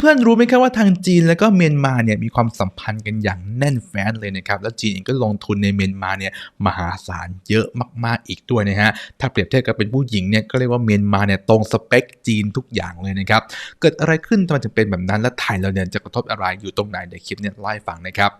เพื่อนๆรู้ไหมครับว่าทางจีนแล้วก็เมียนมาเนี่ยมีความสัมพันธ์กันอย่างแน่นแฟ้นเลยนะครับแล้วจีนเองก็ลงทุนในเมียนมาเนี่ยมหาศาลเยอะมากๆอีกด้วยนะฮะถ้าเปรียบเทียบกับเป็นผู้หญิงเนี่ยก็เรียกว่าเมียนมาเนี่ยตรงสเปคจีนทุกอย่างเลยนะครับเกิดอะไรขึ้นทำไมถึงเป็นแบบนั้นและไทยเราเนี่ยจะกระทบอะไรอยู่ตรงไหนเดี๋ยวคลิปเนี่ยไล่ฟังนะครับ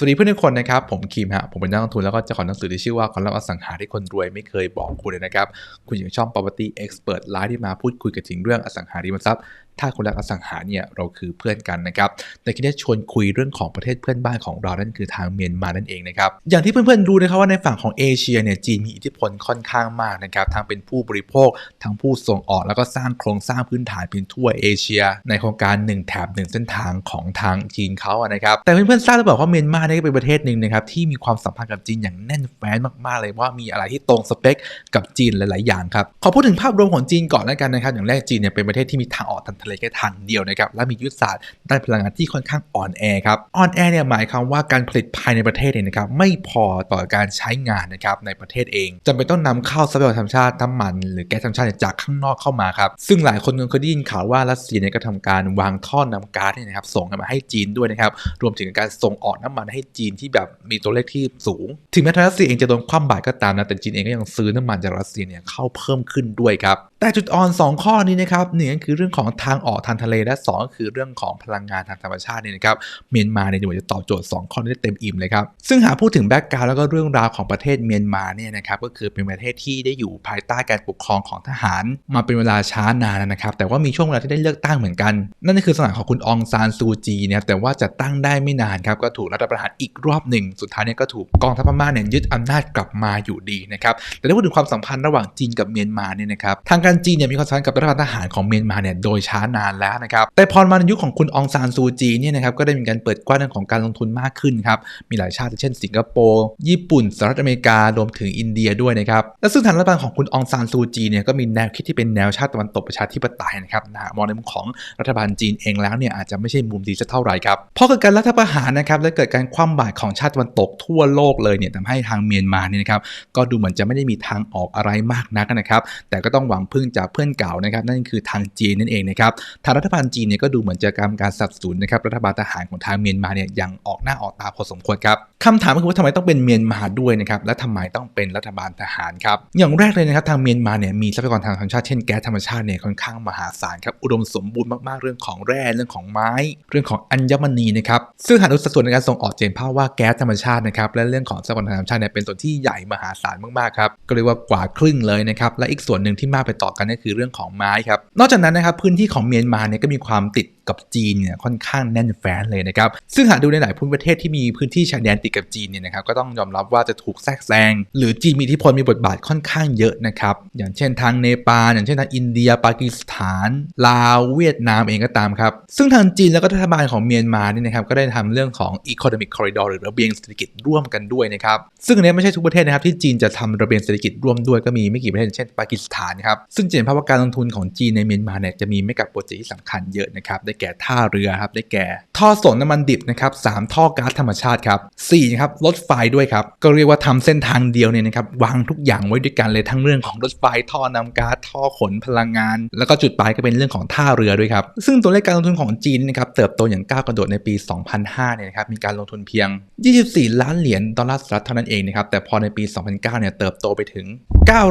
สวัสดีเพื่อนทุกคนนะครับ ผมคิมฮะผมเป็นนักลงทุนแล้วก็เจ้าของหนังสือที่ชื่อว่าความลับอสังหาที่คนรวยไม่เคยบอกคุณเลยนะครับ คุณอยู่ช่อง property expert ไลฟ์ที่มาพูดคุยกันถึงเรื่องอสังหาริมทรัพย์ ถ้าคุณรักอสังหาเนี่ยเราคือเพื่อนกันนะครับในคลิปนี้ชวนคุยเรื่องของประเทศเพื่อนบ้านของเรานั่นคือทางเมียนมานั่นเองนะครับอย่างที่เพื่อนๆรู้นะครับว่าในฝั่งของเอเชียเนี่ยจีนมีอิทธิพลค่อนข้างมากนะครับทั้งเป็นผู้บริโภคทั้งผู้ส่งออกแล้วก็สร้างโครงสร้างพื้นฐานเป็นทั่วเอเชีย ในโครงการ1แถบ1เส้นทางของทางจีนเขาอะนะครับแต่เพื่อนๆทราบหรือเปล่าว่าเมียนมาเนี่ยก็เป็นประเทศหนึ่งนะครับที่มีความสัมพันธ์กับจีนอย่างแน่นแฟ้นมากๆ เลยว่ามีอะไรที่ตรงสเปคกับจีนหลาย ๆ อย่างครับขอพูดถึงภาพรวมของจีนก่อนแล้วกันนะครับอย่างแรกจีนเนี่ยเป็นประเทศที่มีทางออกทางทะเลแค่ทางเดียวนะครับและมียุทธศาสตร์ด้านพลังงานที่ค่อนข้างอ่อนแอครับอ่อนแอเนี่ยหมายความว่าการผลิตภายในประเทศเนี่ยนะครับไม่พอต่อการใช้งานนะครับในประเทศเองจำเป็นต้องนำเข้าทรัพยากรธรรมชาติน้ำมัน หรือแก๊สธรรมชาติจากข้างนอกเข้ามาครับซึ่งหลายคนเคยได้ยินข่าวว่ารัสเซียเนี่ยก็ทำการวางท่อนำก๊าซเนี่ยนะครับส่งมาให้จีนด้วยนะครับรวมถึงการส่งออกน้ำมันให้จีนที่แบบมีตัวเลขที่สูง ถึงแม้รัสเซียเองจะโดนคว่ำบาตรก็ตามนะแต่จีนเองก็ยังซื้อน้ำมันจากรัสเซียเนี่ยเข้าเพิ่มขึ้นด้วยครับแต่จุดอ่อน 2 ข้อนี้นะครับหนึ่งก็คือเรื่องของทางออกทางทะเลและ 2 ก็คือเรื่องของพลังงานทางธรรมชาติเนี่ยนะครับเมียนมาเนี่ยจะตอบโจทย์ 2 ข้อนี้ได้เต็มอิ่มเลยครับซึ่งหากพูดถึงแบ็กกราวแล้วก็เรื่องราวของประเทศเมียนมาเนี่ยนะครับก็คือเป็นประเทศที่ได้อยู่ภายใต้การปกครองของทหาร มาเป็นเวลาช้านานนะครับ แต่ว่ามีช่วงเวลาที่ได้เลือกตั้งเหมือนกัน นั่นก็คือสมัยของคุณองซานซูจีนะครับแต่ว่าจะตั้งได้ไม่นานครับก็ถูกรัฐประหารอีกรอบหนึ่ง สุดท้ายเนี่ยก็ถูกกองทัพพม่าเนี่ยยึดอำนาจกลับมาอยู่ดีนะครับแต่ถ้าพูดถึงความสัมพันธ์ระหว่างจีนกับเมียนมาเนี่ยนะครับทางการจีนเนี่ยมีความสัมพันธ์กับรัฐบาลทหารของเมียนมาเนี่ยโดยช้านานแล้วนะครับแต่พอมาในยุคของคุณองซานซูจีเนี่ยนะครับก็ได้มีการเปิดกว้างเรื่องของการลงทุนมากขึ้นครับมีหลายชาติเช่น สิงคโปร์ญี่ปุ่นสหรัฐอเมริการวมถึงอินเดียด้วยนะครับและซึ่งทางรัฐบาลของคุณองซานซูจีเนี่ยก็มีแนวคิดที่เป็นแนวชาติตะวันตกประชาธิปไตยนะครับนะมองในมุมของรัฐบาลจีนเองแล้วเนี่ยอาจจะไม่ใช่มุมดีสักเท่าไหร่ครับเพราะเกิดการรัฐประหารนะครับและเกิดการคว่ำบาตรของชาติตะวันตกทั่วโลกเลยเนี่ยทำให้ทางเมียนมาเนี่ยนะครับก็ดูเหมือนจะไม่ได้มีทางออกอะไรมากนักนะครับแต่ก็ต้องหวังพึ่งจากเพื่อนเก่านะครับนั่นคือทางจีนนั่นเองนะครับทางรัฐบาลจีนเนี่ยก็ดูเหมือนจะการการสับสนนะครับรัฐบาลทหารของทางเมียนมาเนี่ยยังออกหน้าออกตาพอสมควรครับคำถามก็คือว่าทำไมต้องเป็นเมียนมาด้วยนะครับและทำไมต้องเป็นรัฐบาลทหารครับอย่างแรกเลยนะครับทางเมียนมาเนี่ยมีทรัพยากรทางธรรมชาติเช่นแก๊สธรรมชาติเนี่ยค่อนข้างมหาศาลครับอุดมสมบูรณ์มากๆเรื่องของแร่เรื่องของไม้ เรื่องของอัญมณีนะครับซึ่งหากดูสัดส่วนในการส่งออกเจนภาพว่าแก๊สธรรมชาตินะครับและเรื่องของทรัพยากรทางธรรมชาติเนี่ยเป็นส่วนที่ใหญ่มหาศาลมากๆครับก็เรียกว่ากว่าครึ่งเลยนะครับและอีกส่วนหนึ่งที่มากไปต่อกันก็คือเรื่องของไม้ครับนอกจากนั้นนะครับพื้นที่ของเมียนมาเนี่ยก็มีความติดกับจีนเนี่ยค่อนข้างแน่นแฟ้นเลยนะครับ ซึ่งหากดูในหลายภูมิประเทศที่มีพื้นที่ชายแดนติดกับจีนเนี่ยนะครับก็ต้องยอมรับว่าจะถูกแทรกแซงหรือจีนมีอิทธิพลมีบทบาทค่อนข้างเยอะนะครับ อย่างเช่นทางเนปาลอย่างเช่นทางอินเดีย ปากีสถาน ลาวเวียดนามเองก็ตามครับ ซึ่งทางจีนแล้วก็รัฐบาลของเมียนมาเนี่ยนะครับก็ได้ทำเรื่องของ Economic Corridor หรือระเบียงเศรษฐกิจร่วมกันด้วยนะครับ ซึ่งอันนี้ไม่ใช่ทุกประเทศนะครับที่จีนจะทำระเบียงเศรษฐกิจร่วมด้วยก็มีไม่กี่ประเทศเช่นปากีสถานครับซึ่งจะเห็นภาพว่าการลงทุนของจีนในเมียนมาเนี่ยจะมีไม่กับโปรเจกต์ที่สำคัญเยอะนะครับไได้แก่ท่าเรือครับได้แก่ท่อส่งน้ำมันดิบนะครับสามท่อก๊าซธรรมชาติครับสี่ครับรถไฟด้วยครับก็เรียกว่าทำเส้นทางเดียวเนี่ยนะครับวางทุกอย่างไว้ด้วยกันเลยทั้งเรื่องของรถไฟท่อนำก๊าซท่อขนพลังงาน แล้วก็จุดปลายก็เป็นเรื่องของท่าเรือด้วยครับซึ่งตัวเลขการลงทุนของจีนนะครับเติบโตอย่างก้าวกระโดดในปี 2005 เนี่ยนะครับมีการลงทุนเพียง 24 ล้านเหรียญดอลลาร์สหรัฐเท่านั้นเองนะครับแต่พอในปี 2009 เนี่ยเติบโตไปถึง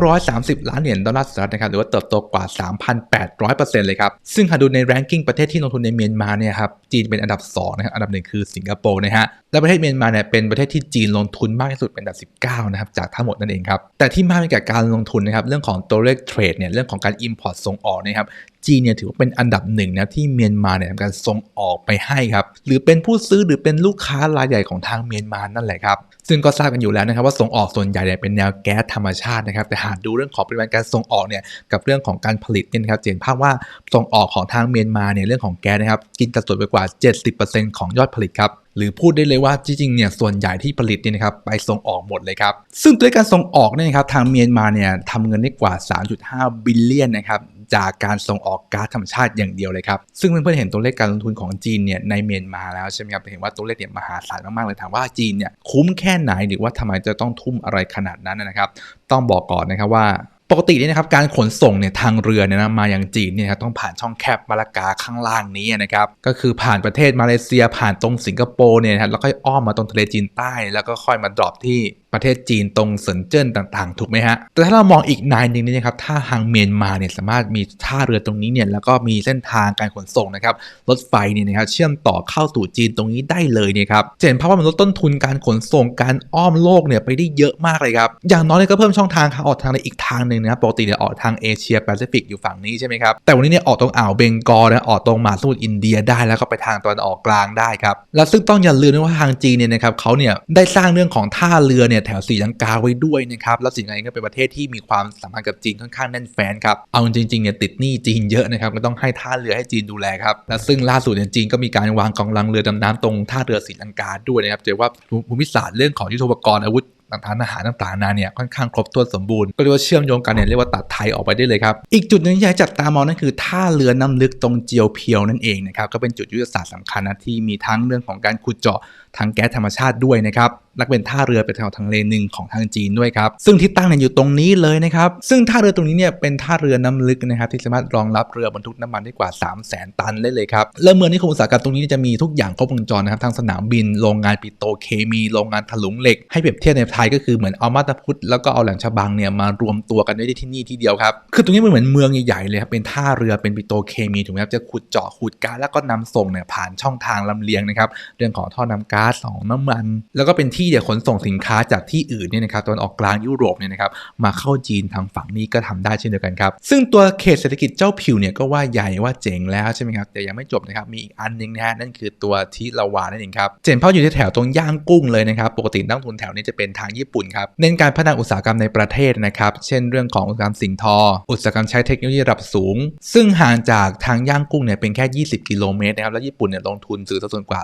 930 ล้านเหรียญดอลลาร์สหรัฐนะครับหรือว่าเติบโตกว่า 3,800%เลยครับซึ่งหากดูในแรงกิ้งประเทศที่ลงทุนในเมียนมาเนี่ยครับจีนเป็นอันดับ2นะครับอันดับหนึ่งคือสิงคโปร์นะฮะและประเทศเมียนมาเนี่ยเป็นประเทศที่จีนลงทุนมากที่สุดเป็นอันดับ 19นะครับจากทั้งหมดนั่นเองครับแต่ที่มาเปกับการลงทุนนะครับเรื่องของตัวเลขเทรดเนี่ยเรื่องของการ Import ส่งออกนะครับ จีนเนี่ยถือว่าเป็นอันดับหนึ่งนะที่เมียนมาเนี่ยทำการส่งออกไปให้ครับหรือเป็นผู้ซื้อหรือเป็นลูกค้ารายใหญ่ของทางเมียนมานั่นแหละครับซึ่งก็ทราบกันอยู่แล้วนะครับว่าส่งออกส่วนใหญ่เนี่ยเป็นแนวแก๊สธรรมชาตินะครับแต่หากดูเรื่องของปริมาณการส่งออกเนี่ยกับเรื่องของการผลิตเนี่ยนะครับเห็นภาพว่าส่งออกของทางเมียนมาเนี่ยเรื่องของแก๊สนะครับกินสัดส่วนไปกว่า 70%ของยอดผลิตครับหรือพูดได้เลยว่าจริงๆเนี่ยส่วนใหญ่ที่ผลิตเนี่ยนะครับไปส่งออกหมดเลยครับซึ่งด้วยการส่งออกเนี่ยครับทางเมียนมาเนี่ยทำเงินได้กว่า 3.5 บิลเลียนนะครับ จากการส่งออกก๊าซธรรมชาติอย่างเดียวเลยครับซึ่งเพื่อนๆเห็นตัวเลขการลงทุนของจีนเนี่ยในเมียนมาแล้วใช่ไหมครับเห็นว่าตัวเลขเนี่ยมหาศาลมากๆเลยถามว่าจีนเนี่ยคุ้มแค่ไหนหรือว่าทำไมจะต้องทุ่มอะไรขนาดนั้นนะครับต้องบอกก่อนนะครับว่าปกติเนี่ยนะครับการขนส่งเนี่ยทางเรือเนี่ยนะมาอย่างจีนเนี่ยต้องผ่านช่องแคบมาลากาข้างล่างนี้นะครับก็คือผ่านประเทศมาเลเซียผ่านตรงสิงคโปร์เนี่ยนะครับแล้วก็อ้อมมาตรงทะเลจีนใต้ แล้วก็ค่อยมาดรอปที่ประเทศจีนตรงเซินเจิ้นต่างๆ ถูกไหมฮะ แต่ถ้าเรามองอีกนายหนึ่งนี่นะครับถ้าทางเมียนมาเนี่ยสามารถมีท่าเรือตรงนี้เนี่ยแล้วก็มีเส้นทางการขนส่งนะครับรถไฟเนี่ยนะครับเชื่อมต่อเข้าสู่จีนตรงนี้ได้เลยเนี่ยครับเห็นภาพว่ามันลดต้นทุนการขนส่งการอ้อมโลกเนี่ยไปได้เยอะมากเลยครับอย่างน้อยเลยก็เพิ่มช่องทางทางออกทางในอีกทางหนึ่งนะครับปกติเนี่ยออกทางเอเชียแปซิฟิกอยู่ฝั่งนี้ใช่ไหมครับแต่วันนี้เนี่ยออกตรงอ่าวเบงกอลนะออกตรงมหาสมุทรอินเดียได้แล้วก็ไปทางตะวันออกกลางได้ครับและซึ่งต้องอย่าลืมว่าทางจีนเนี่ยนะครับเขาเนี่ยได้สร้างเรื่องของท่าเรือเนี่ยแถวสีลังกาไว้ด้วยนะครับแล้วสีลังกาเองก็เป็นประเทศที่มีความสัมพันธ์กับจีนค่อนข้างแน่นแฟ้นครับเอาจริงๆเนี่ยติดหนี้จีนเยอะนะครับก็ต้องให้ท่าเรือให้จีนดูแลครับและซึ่งล่าสุดเนี่ยจีนก็มีการวางกองลังเรือดำน้ำตรงท่าเรือสีลังกาด้วยนะครับเจอว่าภูมิศาสตร์เรื่องของยุทโธปกรณ์อาวุธต่างๆอาหารต่างๆนาเนี่ยค่อนข้างครบถ้วนสมบูรณ์ก็เรียกว่าเชื่อมโยงกันเนี่ยเรียกว่าตัดไทยออกไปได้เลยครับ อีกจุดหนึงที่ให้จับตามองนั่นคือท่าเรือน้ำลึกตรงเจียวเพียวนั่นเองนะครับก็เป็นจุดยุทธศาสตร์สำคัญนะที่มีทั้งเรื่องของการขุดเจาะทางแก๊สธรรมชาติด้วยนะครับและเป็นท่าเรือเป็นแถวทางเลนหนึ่งของทางจีนด้วยครับซึ่งที่ตั้งเนี่ยอยู่ตรงนี้เลยนะครับซึ่งท่าเรือตรงนี้เนี่ยเป็นท่าเรือน้ำลึกนะครับที่สามารถรองรับเรือบรรทุกน้ำมันได้กว่า 3 0 0 0 0 0 ตันได้เลยครับและเมืองนิคมอุตสาหกรรมตรงนี้จะมีทุกอย่างครบวงจรนะครับทั้งสนามบินโรงงานปิโตรเคมีโรงงานถลุงเหล็กให้เปรียบเทียบในไทยก็คือเหมือนเอามาตาพุทธแล้วก็เอาแหลมฉบังเนี่ยมารวมตัวกันได้ที่นี่ที่เดียวครับคือตรงนี้มันเหมือนเมืองใหญ่ๆเลยครับเป็นท่าเรือเป็นปิโตรเคมีถูกไหมครับจะขุดเจาะขุดก๊าซแล้วก็นำส่งเนี่ยผ่านช่องทางลำเลียงนะครับเรื่องของท่อนำก๊าซของน้ำมัน แล้วก็เป็นที่เดี๋ยวขนส่งสินค้าจากที่อื่นเนี่ยนะครับตอนออกกลางยุโรปเนี่ยนะครับมาเข้าจีนทางฝั่งนี้ก็ทำได้เช่นเดียวกันครับ ซึ่งตัวเขตเศรษฐกิจเจ้าผิวเนี่ยก็ว่าใหญ่ว่าเจ๋งแล้วใช่ไหมครับแต่ยังไม่จบนะครับมีอีกอันนึงนะฮะนั่นคือตัวทิลาวานั่นเองครับเจนเพาอยู่ที่แถวตรงย่างกุ้งเลยนะครับปกตินักลงทุนแถวนี้จะเป็นทางญี่ปุ่นครับเน้นการพัฒนาอุตสาหกรรมในประเทศนะครับเช่นเรื่องของอุตสาหกรรมสิ่งทอ อุตสาหกรรมใช้เทคโนโลยีระดับสูง ซึ่งห่างจากทางย่างกุ้งเนี่ยเป็นแค่ 20 กิโลเมตรนะครับแล้วญี่ปุ่นเนี่ยลงทุนซื้อส่วนกว่า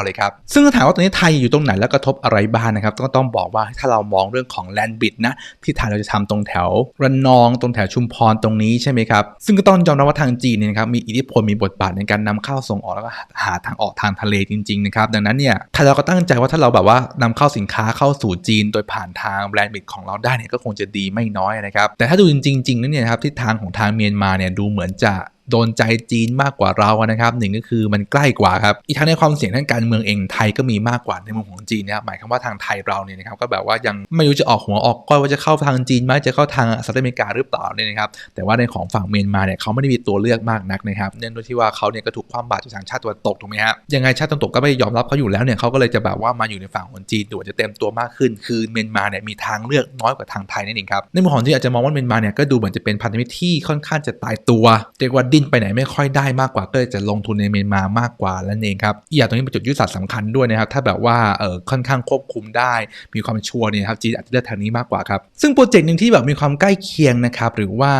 149 เลยครับซึ่งถ้าถามว่าตอนนี้ไทยอยู่ตรงไหนแล้วกระทบอะไรบ้างนะครับก็ต้องบอกว่าถ้าเรามองเรื่องของแลนด์บิดนะที่ไทยเราจะทำตรงแถวระนองตรงแถวชุมพรตรงนี้ใช่ไหมครับ ซึ่งก็ต้องยอมรับว่าทางจีนเนี่ยนะครับมีอิทธิพลมีบทบาทในการนำเข้าส่งออกแล้วก็หาทางออกทางทะเลจริงๆนะครับดังนั้นเนี่ยไทยเราก็ตั้งใจว่าถ้าเราแบบว่านำเข้าสินค้าเข้าสู่จีน โดยผ่านทางแบรนด์บิดของเราได้เนี่ยก็คงจะดีไม่น้อยนะครับแต่ถ้าดูจริงๆแล้วเนี่ยนะครับทิศทางของทางเมียนมาเนี่ยดูเหมือนจะ โดนใจจีนมากกว่าเราอะนะครับหนึ่งก็คือมันใกล้กว่าครับอีกทั้งในความเสี่ยงทางการเมืองเองไทยก็มีมากกว่าในมุมของจีนนะครับหมายความว่าทางไทยเราเนี่ยนะครับก็แบบว่ายังไม่รู้จะออกหัวออกก้อยว่าจะเข้าทางจีนไหมจะเข้าทางสหรัฐอเมริกาหรือเปล่าเนี่ยนะครับแต่ว่าในของฝั่งเมียนมาเนี่ยเขาไม่ได้มีตัวเลือกมากนักนะครับเนื่องด้วยที่ว่าเขาเนี่ยก็ถูกคว่ำบาตรจากทางชาติตะวันตกถูกไหมฮะยังไงชาติตะวันตกก็ไม่ยอมรับเขาอยู่แล้วเนี่ยเขาก็เลยจะแบบว่ามาอยู่ในฝั่งของจีนดูจะเต็มตัวมากขึ้น คือเมียนมาเนี่ยมีทางเลือกน้อยกว่าทางไทยนั่นเองครับในมุมของจีนอาจจะมองว่าเมียนมาเนี่ยก็ดูเหมือนจะเป็นพันธมิตรที่ค่อนข้างจะตายตัวเรียกว่าดินไปไหนไม่ค่อยได้มากกว่าก็เลยจะลงทุนในเมียนมามากกว่าแล้วเองครับอีกอย่างตรงนี้เป็นจุดยุทธศาสตร์สำคัญด้วยนะครับถ้าแบบว่าเออค่อนข้างควบคุมได้ มีความชัวร์เนี่ยครับจีนอาจจะเลือกทางนี้มากกว่าครับซึ่งโปรเจกต์หนึ่งที่แบบมีความใกล้เคียงนะครับหรือว่า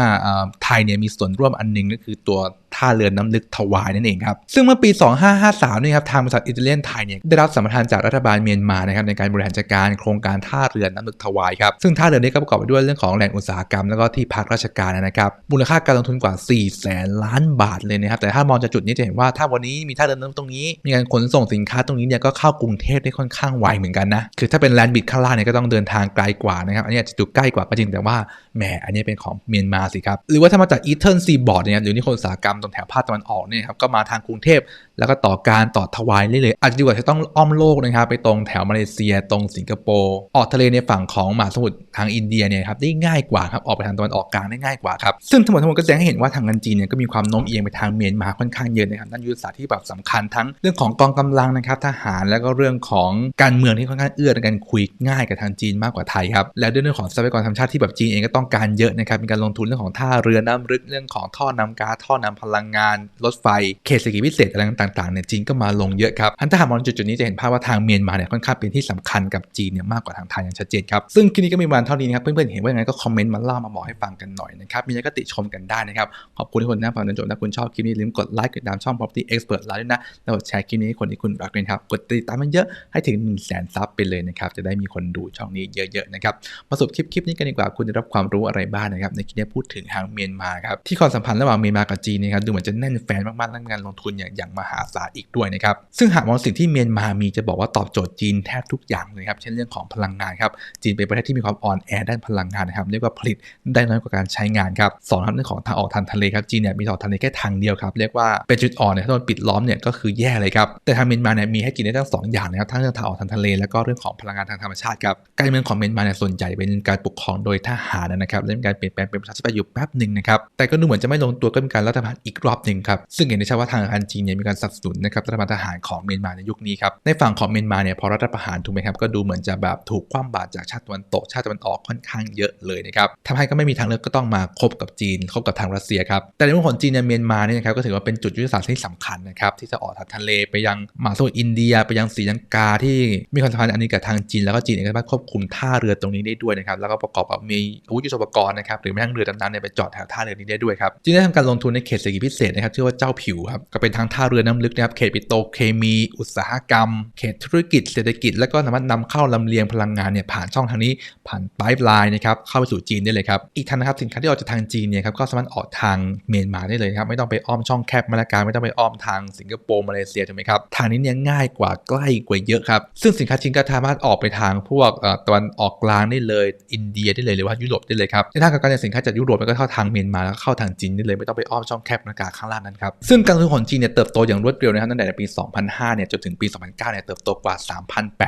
ไทยเนี่ยมีส่วนร่วมอันหนึงก็คือตัว ท่าเรือน้ำลึกถวายนั่นเองครับ ซึ่งเมื่อปี 2553นี่ครับทางบริษัทอิตาเลียนไทยเนี่ยได้รับสัมปทานจากรัฐบาลเมียนมานะครับในการบริหารจัดการโครงการท่าเรือน้ำลึกถวายครับซึ่งท่าเรือนี้ก็ประกอบไปด้วยเรื่องของแหล่งอุตสาหกรรมแล้วก็ที่พักราชการนะครับมูลค่าการลงทุนกว่า4แสนล้านบาทเลยนะครับแต่ถ้ามองจากจุดนี้จะเห็นว่าถ้าวันนี้มีท่าเรือน้ำตรงนี้ มีการขนส่งสินค้าตรงนี้เนี่ยก็เข้ากรุงเทพได้ค่อนข้างไวเหมือนกันนะคือถ้าเป็นแลนด์บิดข้างล่างเนี่ยก็ต้องเดินทางไกลกว่านะครับอันนี้อาจจะดูใกล้กว่าก็จริงแต่ว่าแหมอันนี้เป็นของเมียนมาสิครับหรือว่าถ้ามาจากอีเทิร์นซีบอร์ดเนี่ยหรือนิคมอุตสาหกรรมแถวภาคตะวันออกเนี่ยครับก็มาทางกรุงเทพ แล้วก็ต่อการต่อถวายได้เลยอาจจะดีกว่าจะต้องอ้อมโลกนะครับไปตรงแถวมาเลเซียตรงสิงคโปร์ออกทะเลในฝั่งของมหาสมุทรทางอินเดียเนี่ยครับได้ง่ายกว่าครับออกไปทางตะวันออกกลางได้ง่ายกว่าครับซึ่งทั้งหมดทั้งมวลก็แสดงให้เห็นว่าทางการจีนเนี่ยก็มีความโน้มเอียงไปทางเมียนมาค่อนข้างเยอะนะครับนั่นยุทธศาสตร์ที่แบบสำคัญทั้งเรื่องของกองกำลังนะครับทหารแล้วก็เรื่องของการเมืองที่ค่อนข้างเอื้อในการคุยง่ายกับทางจีนมากกว่าไทยครับแล้วด้วยเรื่องของทรัพยากรธรรมชาติที่แบบจีนเองก็ต้องการเยอะนะครับมีการลงทุนเรื่องของท่าเรือน้ำลึกเรื่องของท่อนำก๊าซท่อนำพลังงาน รถไฟ เขตเศรษฐกิจพิเศษอะไรต่างๆเนี่ยจีนก็มาลงเยอะครับอันถ้าหากมองจุดๆนี้จะเห็นภาพว่าทางเมียนมาเนี่ยค่อนข้างเป็นที่สำคัญกับจีนเนี่ยมากกว่าทางไทยอย่างชัดเจนครับซึ่งคลิปนี้ก็มีประมาณเท่านี้นะครับเพื่อนๆเห็นว่ายังไงก็คอมเมนต์มาเล่ามาบอกให้ฟังกันหน่อยนะครับมีอะไรก็ติชมกันได้นะครับขอบคุณทุกคนนะฟังจนจบถ้าคุณชอบคลิปนี้ลืมกดไลค์กดติดตามช่อง property expert เราด้วยนะแล้วกดแชร์คลิปนี้ให้คนที่คุณรักด้วยนครับกดติดตามมันเยอะให้ถึง1 0 0 0 0แสนซับไปเลยนะครับจะได้มีคนดูช่องนี้เยอะๆนะครับมาสรุปคลิปคลิปนี้กันดีกว่าคุณจะรับความรู้อะไรบ้างนะครับในคลิปนี้พูดถึงทางเมียนมาครับที่ความสัมพันธ์ระหว่างเมียนมากับจีนนะครับนะครับดูเหมือนจะแน่นแฟนมากๆและมีการลงทุนอย่างอย่างมหาศาลอีกด้วยนะครับซึ่งหากมองสิ่งที่เมียนมามีจะบอกว่าตอบโจทย์จีนแทบทุกอย่างเลยครับเช่นเรื่องของพลังงานครับจีนเป็นประเทศที่มีความอ่อนแอด้านพลังงานนะครับเรียกว่าผลิตได้น้อยกว่าการใช้งานครับสองครับเรื่องของทางออกทางทะเลครับจีนเนี่ยมีทางออกทางทะเลแค่ทางเดียวครับเรียกว่าเป็นจุดอ่อนเนี่ยถ้าโดนปิดล้อมเนี่ยก็คือแย่เลยครับแต่ทางเมียนมาเนี่ยมีให้กินได้ทั้งสองอย่างนะครับทั้งเรื่องทางออกทางทะเลแล้วก็เรื่องของพลังงานทางธรรมชาติครับการเมืองของเมียนมาเนี่ยส่วนใหญ่เป็นการปกครองโดยทหารนะครับและมีการเปลี่ยนแปลงเป็นประชาธิปไตยอยู่แป๊บหนึ่งนะครับแต่ก็ดูเหมือนจะไม่ลงตัวก็มีการรัฐประหารอีกรอบหนึ่งครับ ซึ่งเห็นได้ชัดว่าทางการจีนเนี่ยมีการสนับสนุนนะครับรัฐบาลทหารของเมียนมาในยุคนี้ครับ ในฝั่งของเมียนมาเนี่ยพอรัฐประหารถูกไหมครับก็ดูเหมือนจะแบบถูกคว่ำบาตรจากชาติตะวันตกชาติตะวันออกค่อนข้างเยอะเลยนะครับทำให้ก็ไม่มีทางเลือกก็ต้องมาคบกับจีนคบกับทางรัสเซียครับแต่ในเรื่องของจีนในเมียนมาเนี่ยนะครับก็ถือว่าเป็นจุดยุทธศาสตร์ที่สำคัญนะครับที่จะออกทางทะเลไปยังมหาสมุทรอินเดีย ไปยังศรีลังกาที่มีความสัมพันธ์อันนี้กับทางจีนแล้วก็จีนเองก็สามารถควบคุมท่าเรือตรงนี้ได้ด้วยนะครับแล้วก็ประกอบกับมีอาวุธยุทโธปกรณ์นะครับหรือแม้กระทั่งเรือดำน้ำเนี่ยไปจอดแถวท่าเรือนี้ได้ด้วยครับจีนได้ทำการลงทุนในเขตเศรษฐกิจพิเศษนะครับชื่อว่าเจ้าผิวครับก็เป็นทั้งท่าเรือน้ำลึกนะครับเขตปิโตเคมี อุตสาหกรรม เขตธุรกิจเศรษฐกิจ แล้วก็สามารถนำเข้าลำเลียงพลังงานเนี่ยผ่านช่องทางนี้ผ่านไ i ป์ไลน์นะครับเข้าไปสู่จีนได้เลยครับอีกทางนะครับสินค้าที่ออกจากทางจีนเนี่ยครับก็สามารถออกทางเมียนมาได้เลยครับไม่ต้องไปอ้อมช่องแคบมาลากาไม่ต้องไปอ้อมทางสิงคโปร์มาเลเซียถูกไหมครับทางนี้เนี่ยง่ายกว่าใกล้กว่าเยอะครับซึ่งสินค้าจีนก็สามารถออกไปทางพวกตะวันออกกลางได้เลย อินเดียได้เลยหรือว่ายุโรปได้เลยครับในทางการเนี่ยสินค้าจากยุโรปมันก็เข้าทางเมียนมาแล้วก็เข้าทางจีนได้เลยไม่ต้องไปอ้อมช่องแคบมาลากาข้างล่างนั้นครับ ซึ่งการลงทุนของจีนเนี่ยเติบโตอย่างรวดเร็วนะครับตั้งแต่ปี 2005 เนี่ยจนถึงปี 2009 เนี่ยเติบโตกว่า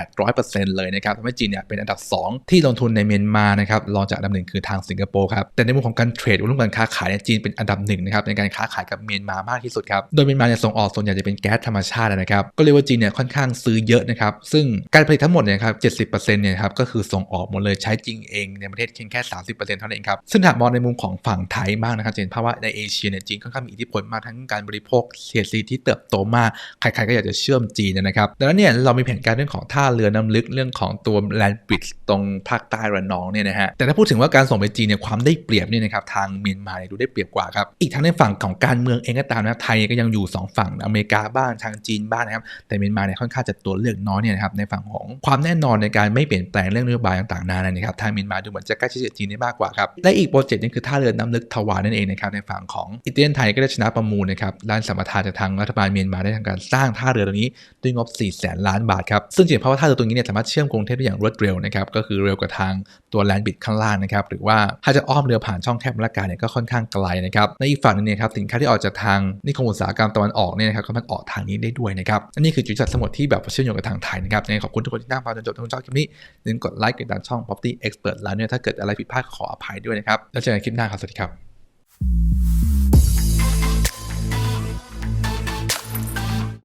3,800%เลยนะครับทำให้จีนเนี่ยเป็นอันดับ 2 ที่ลงทุนในเมียนมานะครับรองจากอันดับหนึ่งคือทางสิงคโปร์ครับแต่ในมุมของการเทรดร่วมกันค้าขายเนี่ยจีนเป็นอันดับหนึ่งนะครับในการค้าขายกับเมียนมามากที่สุดครับโดยเมียนมาเนี่ยส่งออกส่วนใหญ่จะเป็นแก๊สธรรมชาตินะครับก็เรียกว่าจีนเนี่ยค่อนข้างซื้อเยอะนะครับซึ่งการผลิตทั้งหมดเนี่ยครับ 70%เนี่ยครับก็คือส่งออกหมดเลยใช้จริงเองในประเทศเพียงแค่ 30%เท่านั้นเองครับซึ่งหากมองในมุมของฝั่งไทยบ้างนะครับจะเห็นภาพว่าในเอเชียเนี่ยจีนค่อนข้างมีอิทธิพลมากทั้งการบริโภคเศรษฐกิจที่เติบโตมากใครๆก็อยากจะเชื่อมจีนนะครับดังนั้นเนี่ยเรามีแผนการเรื่องของท่าเรือน้ำลึกเรื่องของตัวแลนด์บริดจ์ตรงภาคใต้ระนองเนี่ยนะฮะแต่ถ้าพูดถึงว่าการส่งไปจีนเนี่ยความได้เปรียบเนี่ยนะครับทางเมียนมาเนี่ยดูได้เปรียบกว่าครับอีกทั้งในฝั่งของการเมืองเองก็ตามนะไทยก็ยังอยู่ 2 ฝั่งอเมริกาบ้างทางจีนบ้างนะครับแต่เมียนมาเนี่ยค่อนข้างจะตัวเลือกน้อยเนี่ยนะครับในฝั่งของความแน่นอนในการไม่เปลี่ยนแปลงเรื่องนโยบายต่างๆนานานะครับทางเมียนมาดูเหมือนจะใกล้ชิดกับจีนได้มากกว่าครับและอีกโปรเจกต์นึงคือท่าเรือน้ำลึกทวารนั่นเองนะครับในฝั่งของอิตาเลียนไทยก็ได้ชนะประมูลนะครับด้านสัมปทานจากทางรัฐบาลเมียนมาได้ทำการสร้างท่าเรือตรงนี้ด้วยงบ4แสนล้านบาทครับซึ่งจริงๆเพราะว่าท่าเรือตรงนี้เนี่ยสามารถเชื่อมกรุงเทพได้อย่างรวดเร็วนะครับก็คือเร็วกว่าทางตัวแลนด์บิดข้างล่างนะครับหรือว่าถ้าจะอ้อมเรือผ่านช่องแคบมะละกาเนี่ยก็ค่อนข้างไกลนะครับในอีกฝั่งนึงเนี่ยครับสินค้าที่ออกจากทางนิคมอุตสาหกรรมตะวันออกเนี่ยนะครับก็มันออกทางนี้ได้ด้วยนะครับอันนี้คือจุดจัดสมุดที่แบบเชื่อมโยงกับทางไทยนะครับยังไงขอบคุณทุกคนที่นั่งฟังจนจบทุกคนชอบคลิปนี้อย่าลืมกดไลค์กดติดตามช่อง Property Expert แล้วเนี่ยถ้าเกิดอะไรผิดพลาดขออภัยด้วยนะครับแล้วเจอกันคลิปหน้าครับสวัสดีครับ